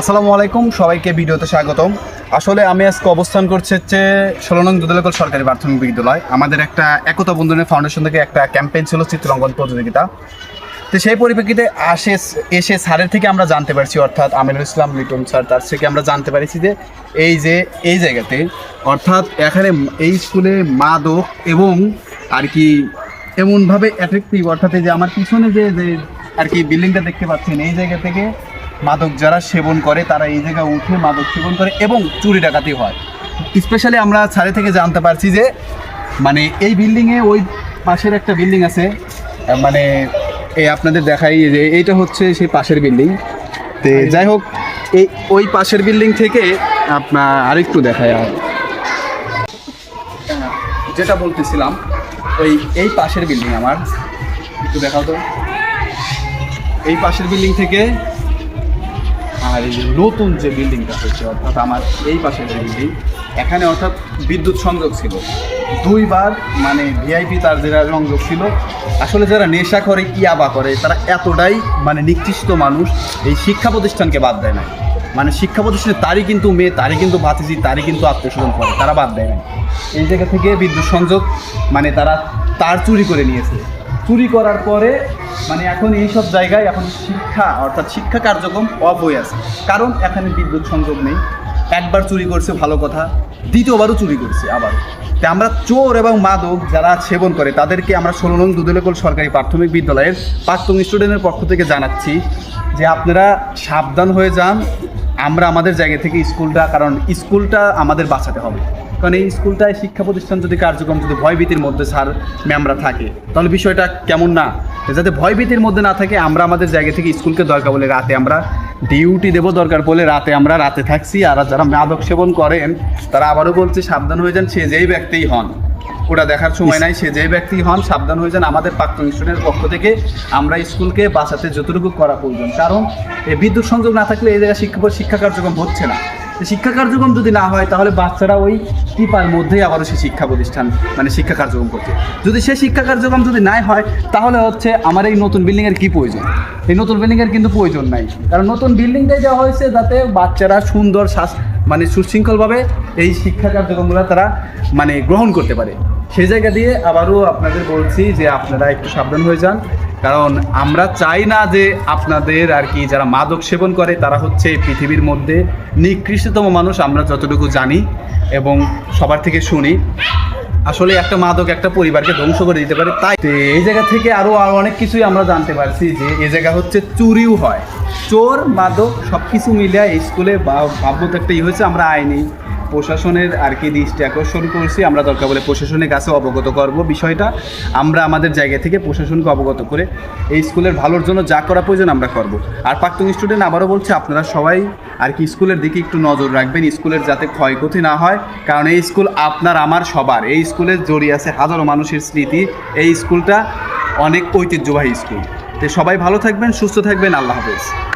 আসসালামু আলাইকুম, সবাইকে ভিডিওতে স্বাগতম। আসলে আমি আজকে অবস্থান করছি হচ্ছে ষোলো নং দুদলাকল সরকারি প্রাথমিক বিদ্যালয়। আমাদের একটা একতা বন্ধনের ফাউন্ডেশন থেকে একটা ক্যাম্পেইন ছিল চিত্রাঙ্কন প্রতিযোগিতা। তো সেই পরিপ্রেক্ষিতে আসে, এসে স্যারের থেকে আমরা জানতে পারছি, অর্থাৎ আমিনুল ইসলাম, লিটন স্যার, তার থেকে আমরা জানতে পারছি যে এই যে, এই জায়গাতে, অর্থাৎ এখানে এই স্কুলে মাদক এবং আর কি এমনভাবে অ্যাট্রাক্টিভ অর্থাৎ যে আমার পিছনে যে আর কি বিল্ডিংটা দেখতে পাচ্ছেন, এই জায়গা থেকে মাদক যারা সেবন করে তারা এই জায়গায় উঠে মাদক সেবন করে এবং চুরি ডাকাতি হয়। স্পেশালি আমরা ছাড়ে থেকে জানতে পারছি যে মানে এই বিল্ডিংয়ে ওই পাশের একটা বিল্ডিং আছে। মানে এই আপনাদের দেখাই যে এইটা হচ্ছে সেই পাশের বিল্ডিং তো যাই হোক এই ওই পাশের বিল্ডিং থেকে আপনার আরেকটু দেখায় আর। যেটা বলতেছিলাম ওই এই পাশের বিল্ডিং আমার। একটু দেখাও তো। এই পাশের বিল্ডিং থেকে আর এই যে নতুন যে বিল্ডিংটা হচ্ছে অর্থাৎ আমার এই পাশের যে বিল্ডিং এখানে অর্থাৎ বিদ্যুৎ সংযোগ ছিল। দুইবার মানে ভিআইপি তার যেটা সংযোগ ছিল, আসলে যারা নেশা করে ইয়াবা করে, তারা এতটাই মানে নিকৃষ্ট মানুষ, এই শিক্ষা প্রতিষ্ঠানকে বাদ দেয় না মানে শিক্ষা প্রতিষ্ঠানে তারই কিন্তু মেয়ে, তারই কিন্তু ভাতিজি, তারই কিন্তু আত্মীয় করে, তারা বাদ দেয় না এই জায়গা থেকে বিদ্যুৎ সংযোগ মানে তারা তার চুরি করে নিয়েছে। চুরি করার পরে মানে এখন এই সব জায়গায় এখন শিক্ষা, অর্থাৎ শিক্ষা কার্যক্রম অফ হয়ে আছে। কারণ এখানে বিদ্যুৎ সংযোগ নেই। একবার চুরি করছে, ভালো কথা। দ্বিতীয়বারও চুরি করছে আবার। তা আমরা চোর এবং মাদক যারা সেবন করে, তাদেরকে আমরা ষোলো নং দুদলেকল সরকারি প্রাথমিক বিদ্যালয়ের প্রাক্তন স্টুডেন্টের পক্ষ থেকে জানাচ্ছি যে আপনারা সাবধান হয়ে যান। আমরা আমাদের জায়গা থেকে স্কুলটা, কারণ স্কুলটা আমাদের বাঁচাতে হবে। কারণ এই স্কুলটায় শিক্ষা প্রতিষ্ঠান যদি কার্যক্রম, যদি ভয়ভীতির মধ্যে স্যার, ম্যামরা থাকে, তাহলে বিষয়টা কেমন না? যাতে ভয়ভীতির মধ্যে না থাকে, আমরা আমাদের জায়গা থেকে স্কুলকে দরকার বলে রাতে আমরা ডিউটি দেবো, দরকার বলে রাতে আমরা রাতে থাকছি, আর যারা মাদক সেবন করেন, তারা আবারও বলছে, সাবধান হয়ে যান, সে যেই ব্যক্তিই হন। ওটা দেখার সময় নাই, সে যে ব্যক্তি হন, সাবধান হয়ে যান। আমাদের প্রাক্তন স্টুডেন্টের পক্ষ থেকে আমরা স্কুলকে বাঁচাতে যতটুকু করা প্রয়োজন। কারণ এই বিদ্যুৎ সংযোগ না থাকলে এই জায়গায় শিক্ষা শিক্ষা কার্যক্রম হচ্ছে না। শিক্ষা কার্যক্রম যদি না হয়, তাহলে বাচ্চারা ওই টিপার মধ্যেই আবারও সে শিক্ষা প্রতিষ্ঠান মানে শিক্ষা কার্যক্রম করছে। যদি সে শিক্ষা কার্যক্রম যদি নাই হয়, তাহলে হচ্ছে আমার এই নতুন বিল্ডিংয়ের কী প্রয়োজন? এই নতুন বিল্ডিংয়ের কিন্তু প্রয়োজন নাই। কারণ নতুন বিল্ডিংটাই দেওয়া হয়েছে যাতে বাচ্চারা সুন্দর শ্বাস মানে সুশৃঙ্খলভাবে এই শিক্ষা কার্যক্রমগুলো তারা মানে গ্রহণ করতে পারে। সেই জায়গা দিয়ে আবারও আপনাদের বলছি যে আপনারা একটু সাবধান হয়ে যান। কারণ আমরা চাই না যে আপনাদের আর কি যারা মাদক সেবন করে, তারা হচ্ছে পৃথিবীর মধ্যে নিকৃষ্টতম মানুষ, আমরা যতটুকু জানি এবং সবার থেকে শুনি। আসলে একটা মাদক একটা পরিবারকে ধ্বংস করে দিতে পারে, তাই এই জায়গা থেকে আরও আরও অনেক কিছুই আমরা জানতে পারছি যে এই জায়গা হচ্ছে চুরিও হয়। চোর, মাদক সব কিছু মিলে এই স্কুলে ভাবত একটা ই হয়েছে, আমরা আইনি প্রশাসনের আর কি দৃষ্টি আকর্ষণ করছি, আমরা দরকার বলে প্রশাসনের কাছে অবগত করব বিষয়টা। আমরা আমাদের জায়গা থেকে প্রশাসনকে অবগত করে এই স্কুলের ভালোর জন্য যা করা প্রয়োজন আমরা করব। আর প্রাক্তন স্টুডেন্ট আবারও বলছে, আপনারা সবাই আর কি স্কুলের দিকে একটু নজর রাখবেন, স্কুলের যাতে ক্ষয়ক্ষতি না হয়। কারণ এই স্কুল আপনার, আমার, সবার। এই স্কুলে জড়িয়ে আছে হাজারো মানুষের স্মৃতি। এই স্কুলটা অনেক ঐতিহ্যবাহী স্কুল। তো সবাই ভালো থাকবেন, সুস্থ থাকবেন। আল্লাহ হাফেজ।